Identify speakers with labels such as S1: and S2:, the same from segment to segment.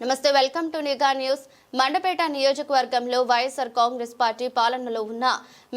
S1: నమస్తే welcome to Nigha news. Mandapeta నియోజకవర్గంలో YSR Congress party పాలనలో ఉన్న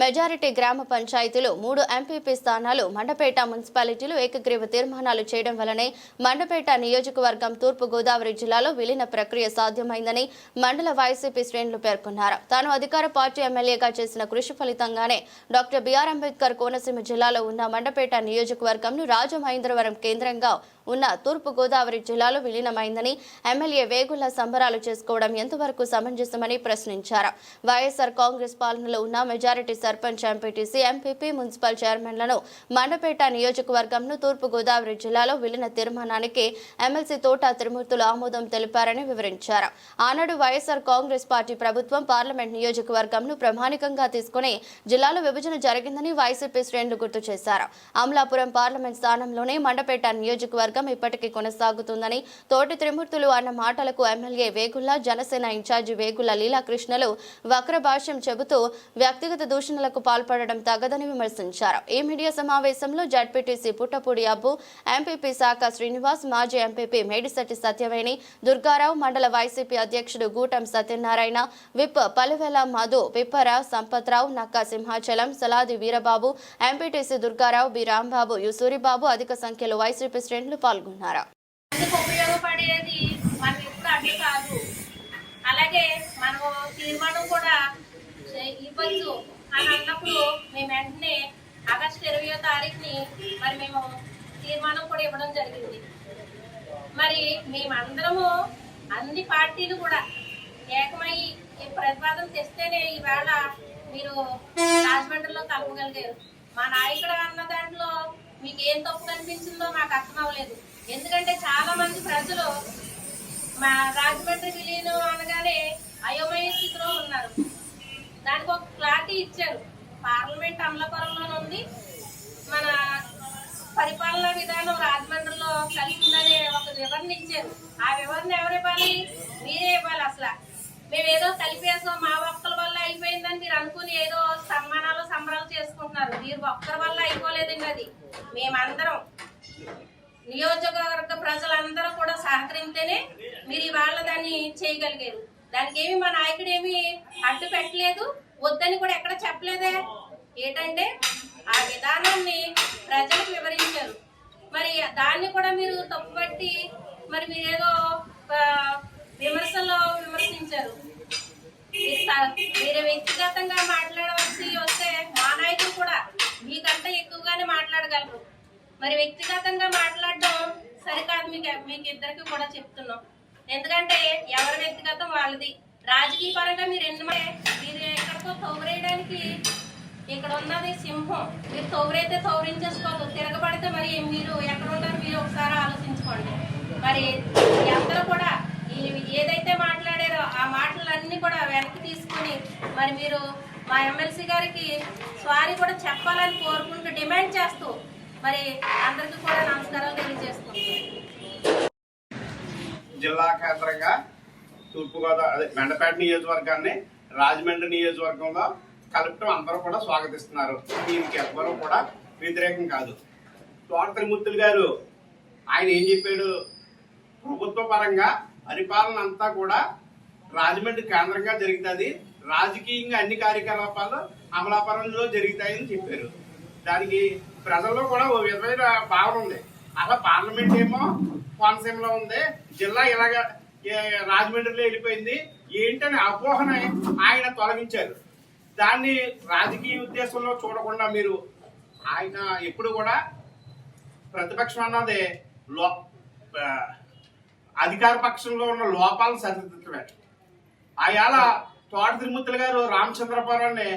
S1: మెజారిటీ గ్రామ పంచాయతీలు మూడు ఎంపీపీ స్థానాలు మండపేట మున్సిపాలిటీలు ఏకగ్రీవ తీర్మానాలు చేయడం వలనే మండపేట నియోజకవర్గం తూర్పు గోదావరి జిల్లాలో విలీన ప్రక్రియ సాధ్యమైందని మండల వైసీపీ శ్రేణులు పేర్కొన్నారు. తాను అధికార పార్టీ ఎమ్మెల్యేగా చేసిన కృషి ఫలితంగానే డాక్టర్ బిఆర్ అంబేద్కర్ కోనసీమ జిల్లాలో ఉన్న మండపేట నియోజకవర్గంను రాజమహేంద్రవరం కేంద్రంగా ఉన్న తూర్పుగోదావరి జిల్లాలో విలీనమైందని ఎమ్మెల్యే వేగుల సంబరాలు చేసుకోవడం ఎంతవరకు సమంజసమని ప్రశ్నించారు. వైఎస్ఆర్ కాంగ్రెస్ పాలనలో ఉన్న majority sarpanch MPTC MPP municipal చైర్మన్లను Mandapeta నియోజకవర్గంను తూర్పుగోదావరి జిల్లాలో విలీన తీర్మానానికి ఎమ్మెల్సీ తోట త్రిమూర్తులు ఆమోదం తెలిపారని వివరించారు. ఆనాడు వైఎస్ఆర్ కాంగ్రెస్ పార్టీ ప్రభుత్వం పార్లమెంట్ నియోజకవర్గంను ప్రమాణికంగా తీసుకుని జిల్లాలో విభజన జరిగిందని వైసీపీ శ్రేణులు గుర్తు చేశారు. అమలాపురం పార్లమెంట్ స్థానంలోనే మండపేట నియోజకవర్గం ఇప్పటికీ కొనసాగుతుందని తోటి త్రిమూర్తులు అన్న మాటలకు ఎమ్మెల్యే వేగుల జనసేన ఇన్ఛార్జి వేగుల లీలాకృష్ణలు వక్ర భాష్యం చెబుతూ వ్యక్తిగత దూషణలకు పాల్పడడం తగదని విమర్శించారు. ఈ మీడియా సమావేశంలో జడ్పీటీసీ పుట్టపూడి అబ్బు ఎంపీపీ శాఖ శ్రీనివాస్ మాజీ ఎంపీపీ మేడిశెట్టి సత్యవేణి దుర్గారావు మండల వైసీపీ అధ్యక్షుడు Gootam Satyanarayana whip Paluvela Madhu Vipparao Sampathrao Nakka Simhachalam Saladi Veerababu MPTC Durgarao B Rambabu Yusuribabu అధిక సంఖ్యలో వైసీపీ శ్రేణులు పాల్గొన్నారు?
S2: అందుకు ఉపయోగపడేది మనం ఎప్పుడు అడ్డు కాదు. అలాగే మనము తీర్మానం కూడా చే- ఇవ్వచ్చు. అని అన్నప్పుడు మేము వెంటనే ఆగస్టు ఇరవయో తారీఖుని మరి మేము తీర్మానం కూడా ఇవ్వడం జరిగింది. మరి మేమందరము అన్ని పార్టీలు కూడా ఏకమై ఈ ప్రతిపాదన తెస్తేనే ఈవేళ మీరు రాజమండ్రిలో కలపగలిగారు మా నాయకుడు అన్న దాంట్లో మీకు ఏం తప్పు కనిపించిందో మాకు అర్థం అవ్వలేదు. ఎందుకంటే చాలా మంది ప్రజలు మా రాజమండ్రి విలీనం అనగానే అయోమయ స్థితిలో ఉన్నారు. దానికి ఒక క్లారిటీ ఇచ్చారు. పార్లమెంట్ అమలాపురంలో ఉంది. మన పరిపాలనా విధానం రాజమండ్రిలో కలిసిందనే ఒక వివరణ ఇచ్చారు. ఆ వివరణ ఎవరు ఇవ్వాలి? మీరే ఇవ్వాలి అసలు. మేము ఏదో కలిపేసాం మా ఒక్కల అయిపోయిందని మీరు అనుకుని ఏదో సన్మానాలు సంబరాలు చేసుకుంటున్నారు. మీరు ఒక్కరి వల్ల అయిపోలేదండి అది. మేమందరం నియోజకవర్గ ప్రజలందరూ కూడా సహకరిస్తేనే మీరు ఇవాళ దాన్ని చేయగలిగారు. దానికి ఏమి మా నాయకుడు ఏమి అడ్డు పెట్టలేదు. వద్దని కూడా ఎక్కడ చెప్పలేదే? ఏంటంటే ఆ విధానాన్ని ప్రజలకు వివరించారు. మరి దాన్ని కూడా మీరు తప్పుపట్టి మరి మీరేదో విమర్శలో విమర్శించారు. మీరు మీరు వ్యక్తిగతంగా మాట్లాడవలసి వస్తే మా నాయకులు కూడా మీకంటే ఎక్కువగానే మాట్లాడగలరు. మరి వ్యక్తిగతంగా మాట్లాడడం సరికాదు మీకు మీకు ఇద్దరికి కూడా చెప్తున్నాం. ఎందుకంటే ఎవరి వ్యక్తిగతం వాళ్ళది. రాజకీయ పరంగా మీరు ఎన్నమే మీరు ఎక్కడికో తోవరేయడానికి ఇక్కడ ఉన్నది సింహం. మీరు తోవరైతే తోవరించేసుకోవద్దు తిరగబడితే మరి మీరు ఎక్కడ ఉంటారో మీరు ఒకసారి ఆలోచించుకోండి. మరి అందరూ కూడా ఏదైతే మాట్లాడారో ఆ మాటలన్నీ కూడా వెనక్కి తీసుకుని మరి మీరు మా ఎమ్మెల్సీ గారికి సారీ కూడా చెప్పాలని కోరుకుంటూ డిమాండ్ చేస్తూ మరి అందరికీ కూడా నమస్కారాలు తెలియజేస్తున్నాం
S3: జిల్లా కేంద్రంగా తూర్పుగోదావరి మెండపేట నియోజకవర్గాన్ని రాజమండ్రి నియోజకవర్గంలో కలెక్టర్ అందరూ కూడా స్వాగతిస్తున్నారు. దీనికి ఎవ్వరూ కూడా వ్యతిరేకం కాదు. తోట త్రిమూర్తులు గారు ఆయన ఏం చెప్పాడు? ప్రభుత్వ పరంగా పరిపాలన అంతా కూడా రాజమండ్రి కేంద్రంగా జరుగుతుంది. రాజకీయంగా అన్ని కార్యకలాపాలు అమలాపురంలో జరుగుతాయని చెప్పారు. దానికి ప్రజల్లో కూడా ఓ విధమైన భావన ఉంది. అలా పార్లమెంట్ ఏమో కోనసీమలో ఉంది. జిల్లా ఇలాగ రాజమండ్రిలో వెళ్ళిపోయింది. ఏంటని అపోహని ఆయన తొలగించారు. దాన్ని రాజకీయ ఉద్దేశంలో చూడకుండా మీరు ఆయన ఎప్పుడు కూడా ప్రతిపక్షం అన్నది లో అధికార పక్షంలో ఉన్న లోపాలను సరిదిద్దడమే. ఆయాల తోట తిరుమతులు గారు రామచంద్రపురాన్ని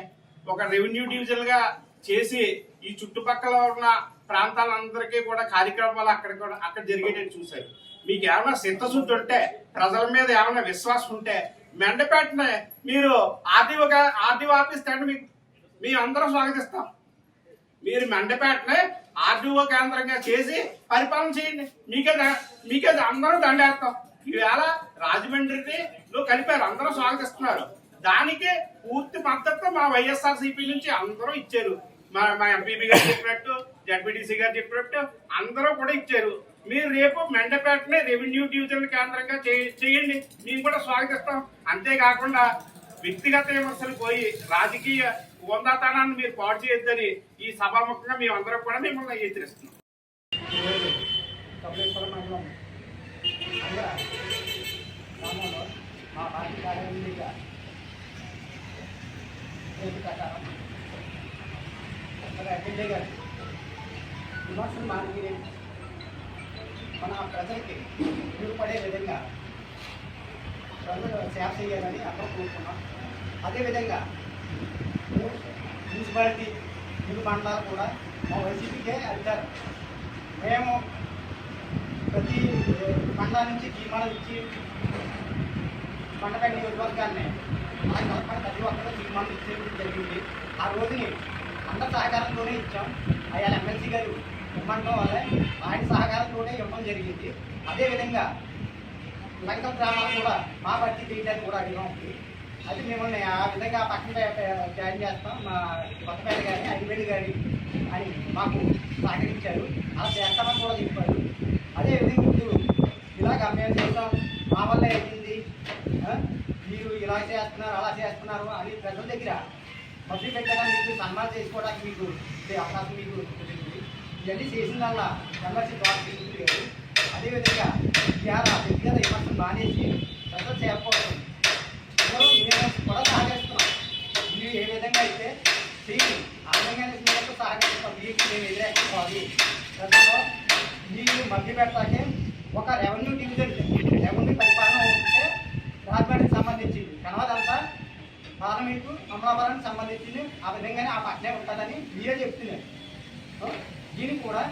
S3: ఒక రెవెన్యూ డివిజన్గా చేసి ఈ చుట్టుపక్కల ఉన్న ప్రాంతాలందరికీ కూడా కార్యక్రమాలు అక్కడ కూడా అక్కడ జరిగేటట్టు చూశారు. మీకు ఏమైనా సిద్ధశుద్ధి ఉంటే ప్రజల మీద ఏమైనా విశ్వాసం ఉంటే మెండపేటనే మీరు ఆర్టీఓ ఆర్టీఓ ఆఫీస్ తండ్రి మీకు మీ అందరం స్వాగతిస్తాం. మీరు మెండపేటనే ఆర్టీఓ కేంద్రంగా చేసి పరిపాలన చేయండి. మీకే మీకే అందరూ దండేస్తాం. ఈవేళ రాజమండ్రిని కలిపారు. అందరూ స్వాగతిస్తున్నారు. దానికి పూర్తి మద్దతు మా వైఎస్ఆర్ సిపి నుంచి అందరూ ఇచ్చారు. మా మా ఎంపీపీ గారు చెప్పినట్టు జడ్పీటీసీ గారు చెప్పినట్టు అందరూ కూడా ఇచ్చారు. మీరు రేపు మెండపేటనే రెవెన్యూ డివిజన్ కేంద్రంగా చేయండి. మేము కూడా స్వాగతిస్తాం. అంతేకాకుండా వ్యక్తిగత విమర్శలు పోయి రాజకీయ వందాతనాన్ని మీరు పాడు చేయొద్దని ఈ సభాముఖంగా మేమందరం కూడా మిమ్మల్ని హెచ్చరిస్తున్నాం.
S4: ఈరోజు కపిలేశ్వరం మండలం అంగ గ్రామంలో మా పార్టీ కార్యాలయం దగ్గర రేపు ప్రకారం ఒక ఎమ్మెల్యే గారు విమర్శలు మానేది మన ప్రజలకి ఉపయోగపడే విధంగా ప్రజలు సేవ చేయాలని అందరూ కోరుకున్నాం అదేవిధంగా మున్సిపాలిటీ మూడు మండలాలు కూడా మా వైసీపీకే అధికారం. మేము ప్రతి మండలం నుంచి తీర్మానం ఇచ్చి పండగ నియోజకవర్గాన్ని ఆ కలపడ ప్రతి ఒక్కరూ తీర్మానం ఇచ్చేయడం జరిగింది. ఆ రోజుని అందరి సహకారంతోనే ఇచ్చాం. అయ్యా ఎమ్మెల్సీ గారు ఇవ్వడం వల్ల ఆయన సహకారంతోనే ఇవ్వడం జరిగింది. అదేవిధంగా లంక గ్రామాలు కూడా మా భర్తీ చేయడానికి కూడా అడిగాం. అది మిమ్మల్ని ఆ విధంగా పక్కన జాయిన్ చేస్తాం. మా కొత్తపేట కానీ అడివేలు కానీ అని మాకు సహకరించారు. అలా చేస్తామని కూడా చెప్పారు. అదేవిధంగా ఇప్పుడు ఇలాగ మేము చేస్తాం మా వల్ల అయింది మీరు ఇలా చేస్తున్నారు అలా చేస్తున్నారు అని ప్రజల దగ్గర మభ్య పెట్టగా మీకు సన్మానం చేసుకోవడానికి మీకు అవకాశం మీకు దొరికింది ఇవన్నీ చేసిన వల్ల ఎమ్మెల్సీ ద్వారా అదేవిధంగా ఇవాళ వ్యక్తిగత విమర్శలు మానేసి ప్రజల సేవ కోసం అందరూ కూడా సహకరిస్తున్నాం మీరు ఏ విధంగా అయితే చేయండి ఆ విధంగానే మీకు సహకరిస్తాం మీకు మేము ఎదురేసుకోవాలి ప్రజల్లో మీరు మధ్య పెట్టాకే ఒక రెవెన్యూ డివిజన్ రెవెన్యూ పరిపాలన ఉంటే రాజమండ్రికి సంబంధించింది కనవదంతా పార్లమెంటు అమలాపురానికి సంబంధించింది ఆ విధంగానే ఆ పక్కనే ఉంటుందని మీరే చెప్తున్నారు దీన్ని కూడా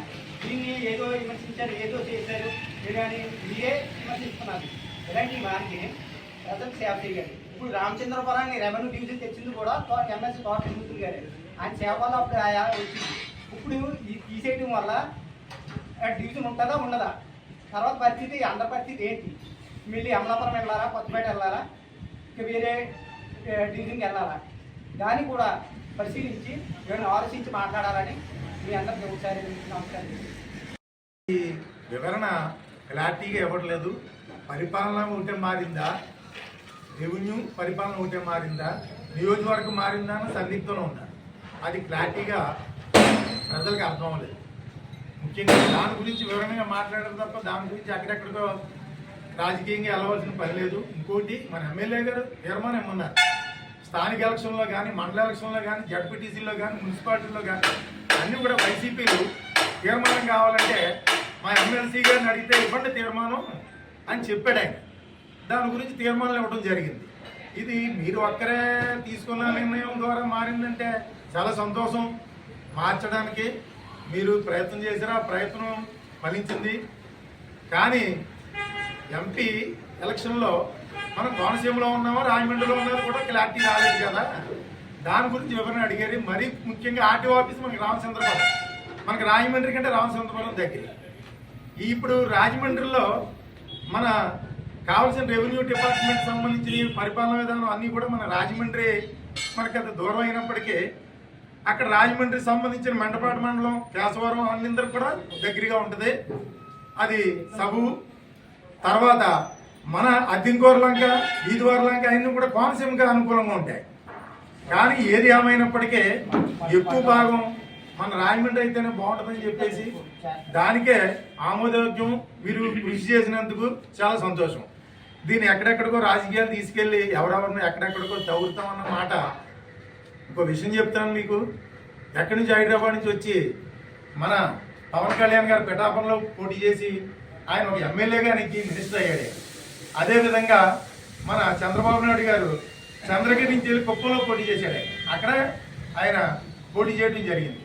S4: దీన్ని ఏదో విమర్శించారు ఏదో చేశారు మీరు అని మీరే విమర్శిస్తున్నారు ఇలాంటి వారికి ప్రజలకు సేవ చేయాలి ఇప్పుడు రామచంద్రపురాన్ని రెవెన్యూ డివిజన్ తెచ్చింది కూడా తో- ఎమ్మెల్సీ తోట తిరుగుతుంది గారు. ఆయన సేవ వల్ల అప్పుడు ఆయా వచ్చింది. ఇప్పుడు ఈ తీసేయడం వల్ల డివిజన్ ఉంటుందా? ఉండదా? తర్వాత పరిస్థితి అందరి పరిస్థితి ఏంటి? మళ్ళీ అమలాపురం వెళ్ళాలా కొత్తపేట వెళ్ళాలా ఇక వేరే డివిజన్కి వెళ్ళాలా? దాన్ని కూడా పరిశీలించి ఏమైనా ఆలోచించి మాట్లాడాలని మీ అందరికీ ఒకసారి నమస్కారం
S5: ఈ వివరణ క్లారిటీగా ఇవ్వట్లేదు. పరిపాలన ఉంటే మారిందా? రెవెన్యూ పరిపాలన ఒకటే మారిందా? నియోజకవర్గం మారిందా అని సందిగ్ధంలో ఉన్నారు. అది క్లారిటీగా ప్రజలకు అర్థం అవ్వలేదు. ముఖ్యంగా దాని గురించి వివరంగా మాట్లాడడం తప్ప దాని గురించి అక్కడెక్కడికో రాజకీయంగా వెళ్ళవలసిన పని లేదు. ఇంకోటి మన ఎమ్మెల్యే గారు తీర్మానం ఏమన్నారు? స్థానిక ఎలక్షన్లో కానీ మండల ఎలక్షన్లో కానీ జడ్పీటీసీలో కానీ మున్సిపాలిటీలో కానీ అన్నీ కూడా వైసీపీలు తీర్మానం కావాలంటే మా ఎమ్మెల్సీ గారిని అడిగితే ఇవ్వండి తీర్మానం అని చెప్పాడు ఆయన. దాని గురించి తీర్మానం ఇవ్వడం జరిగింది. ఇది మీరు ఒక్కరే తీసుకున్న నిర్ణయం ద్వారా మారిందంటే చాలా సంతోషం. మార్చడానికి మీరు ప్రయత్నం చేసినా ఆ ప్రయత్నం ఫలించింది. కానీ ఎంపీ ఎలక్షన్లో మనం కోనసీమలో ఉన్నామో రాజమండ్రిలో ఉన్నది కూడా క్లారిటీ రాలేదు కదా. దాని గురించి వివరణ అడిగారు? మరీ ముఖ్యంగా ఆర్టీఓ ఆఫీస్ మనకి రామచంద్రపురం మనకి రాజమండ్రి కంటే రామచంద్రపురం దగ్గర. ఇప్పుడు రాజమండ్రిలో మన కావాల్సిన రెవెన్యూ డిపార్ట్మెంట్ సంబంధించి పరిపాలన విధానం అన్నీ కూడా మన రాజమండ్రి మనకి అంత దూరం అయినప్పటికీ అక్కడ రాజమండ్రి సంబంధించిన మండపాటి మండలం కేశవరం అన్నిందరూ కూడా దగ్గరగా ఉంటుంది. అది సబు. తర్వాత మన అద్దెంకోర లంక అన్నీ కూడా కోనసీమకి అనుకూలంగా ఉంటాయి. కానీ ఏది ఏమైనప్పటికీ ఎక్కువ భాగం మన రాజమండ్రి అయితేనే బాగుంటుందని చెప్పేసి దానికే ఆమోదయోగ్యం. మీరు కృషి చేసినందుకు చాలా సంతోషం. దీన్ని ఎక్కడెక్కడికో రాజకీయాలు తీసుకెళ్ళి ఎవరెవరిని ఎక్కడెక్కడికో అన్న మాట. ఇంకో విషయం చెప్తాను మీకు. ఎక్కడి నుంచి హైదరాబాద్ నుంచి వచ్చి మన పవన్ కళ్యాణ్ గారు పిఠాపంలో పోటీ చేసి ఆయన ఒక ఎమ్మెల్యేగా నెగ్గి మినిస్టర్ అయ్యాడు. అదేవిధంగా మన చంద్రబాబు నాయుడు గారు చంద్రగిరి నుంచి వెళ్ళి కుప్పంలో పోటీ చేశాడు. అక్కడ ఆయన పోటీ చేయడం జరిగింది.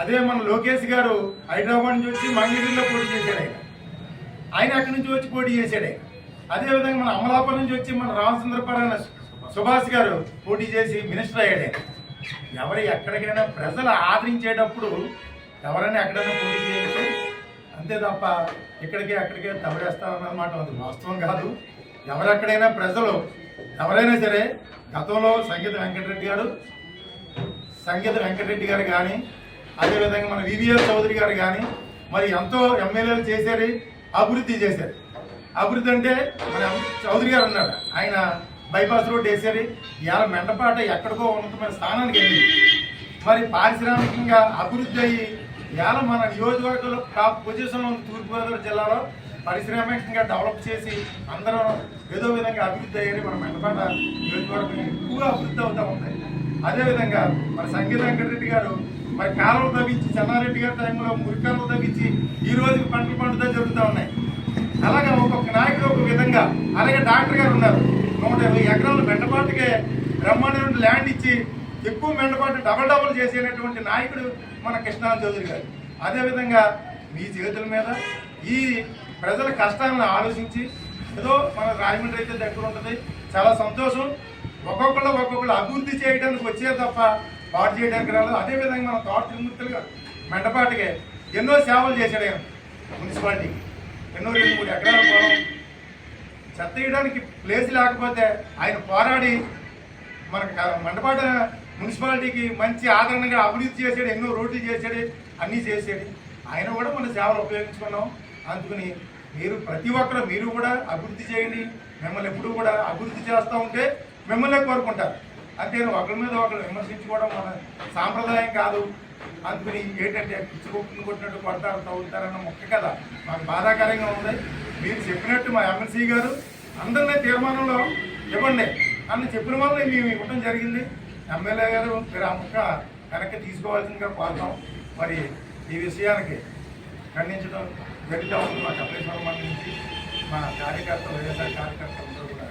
S5: అదే మన లోకేష్ గారు హైదరాబాద్ నుంచి వచ్చి మంగళగిరిలో పోటీ చేశాడు ఆయన. ఆయన అక్కడి నుంచి వచ్చి పోటీ చేశాడు? అదేవిధంగా మన అమలాపురం నుంచి వచ్చి మన రామచంద్రపురం సుభాష్ గారు పోటీ చేసి మినిస్టర్ అయ్యాడు. ఎవరు ఎక్కడికైనా ప్రజలు ఆదరించేటప్పుడు ఎవరైనా ఎక్కడైనా పోటీ చేయొచ్చు అంతే తప్ప ఇక్కడికే అక్కడికే తవరేస్తామన్నమాట అది వాస్తవం కాదు. ఎవరెక్కడైనా ప్రజలు ఎవరైనా సరే గతంలో సంగీత వెంకటరెడ్డి గారు సంగీత వెంకటరెడ్డి గారు కానీ అదేవిధంగా మన వివిఎల్ చౌదరి గారు కానీ మరి ఎంతో ఎమ్మెల్యేలు చేశారు అభివృద్ధి చేశారు. అభివృద్ధి అంటే మన చౌదరి గారు ఉన్నాడు ఆయన బైపాస్ రోడ్ వేసేది. ఇవాళ మెండపాట ఎక్కడికో ఉన్నతమైన స్థానానికి వెళ్ళింది. మరి పారిశ్రామికంగా అభివృద్ధి అయ్యి ఇవాళ మన నియోజకవర్గంలో టాప్ పొజిషన్లో ఉంది తూర్పుగోదావరి జిల్లాలో పారిశ్రామికంగా డెవలప్ చేసి అందరం ఏదో విధంగా అభివృద్ధి అయ్యారు మన మెండపాట నియోజకవర్గం ఎక్కువగా అభివృద్ధి అవుతూ ఉంది. అదేవిధంగా మన సంగీత వెంకటరెడ్డి గారు మరి కాలువలు తవ్వించి చెన్నారెడ్డి గారి టైంలో మురికాలు తవ్వించి ఈ రోజు పంటలు పండుతా జరుగుతూ ఉన్నాయి. అలాగే ఒక్కొక్క నాయకుడు ఒక విధంగా. అలాగే డాక్టర్ గారు ఉన్నారు. నూట ఇరవై ఎకరాలు మెండపాటుకే బ్రహ్మాండ ల్యాండ్ ఇచ్చి ఎక్కువ మెండపాటు డబల్ డబల్ చేసేటటువంటి నాయకుడు మన కృష్ణా చౌదరి గారు. అదేవిధంగా మీ చేతుల మీద ఈ ప్రజల కష్టాలను ఆలోచించి ఏదో మన రాజమండ్రి అయితే దగ్గర ఉంటుంది. చాలా సంతోషం. ఒక్కొక్కళ్ళు ఒక్కొక్కళ్ళు అభివృద్ధి చేయడానికి వచ్చే తప్ప పాటు చేయడానికి రాలేదు. అదేవిధంగా మన తోట తిరుమూర్తులుగా మెండపాటుకే ఎన్నో సేవలు చేశాడు మున్సిపాలిటీకి. ఎన్నో రెండు మూడు ఎకరాల పొలం. చెత్త వేయడానికి ప్లేస్ లేకపోతే ఆయన పోరాడి మనకు మండపాట మున్సిపాలిటీకి మంచి ఆదరణగా అభివృద్ధి చేశాడు ఎన్నో రోడ్లు చేశాడు అన్నీ చేశాడు. ఆయన కూడా మన సేవలు ఉపయోగించుకున్నాం. అందుకని మీరు ప్రతి ఒక్కరు మీరు కూడా అభివృద్ధి చేయండి. మిమ్మల్ని ఎప్పుడూ కూడా అభివృద్ధి చేస్తూ ఉంటే మిమ్మల్ని కోరుకుంటారు. అంతేను ఒకరి మీద ఒకరు విమర్శించుకోవడం మన సాంప్రదాయం కాదు. అందుకని ఏంటంటే పిచ్చుకొట్టుకుని కొట్టినట్టు కొడతారు తవ్వుతారన్న మొక్క కదా. మాకు బాధాకరంగా ఉంది. మీరు చెప్పినట్టు మా ఎమ్మెల్సీ గారు అందరినీ తీర్మానంలో ఇవ్వండి అని చెప్పిన వల్ల మేము ఇవ్వడం జరిగింది. ఎమ్మెల్యే గారు మీరు ఆ మొక్క వెనక్కి తీసుకోవాల్సిందిగా కోరుతాం. మరి ఈ విషయానికి ఖండించడం జరిగితే. మా కపిలేశ్వరం మంది నుంచి మా కార్యకర్తలు వైఎస్ఆర్ కార్యకర్త కూడా.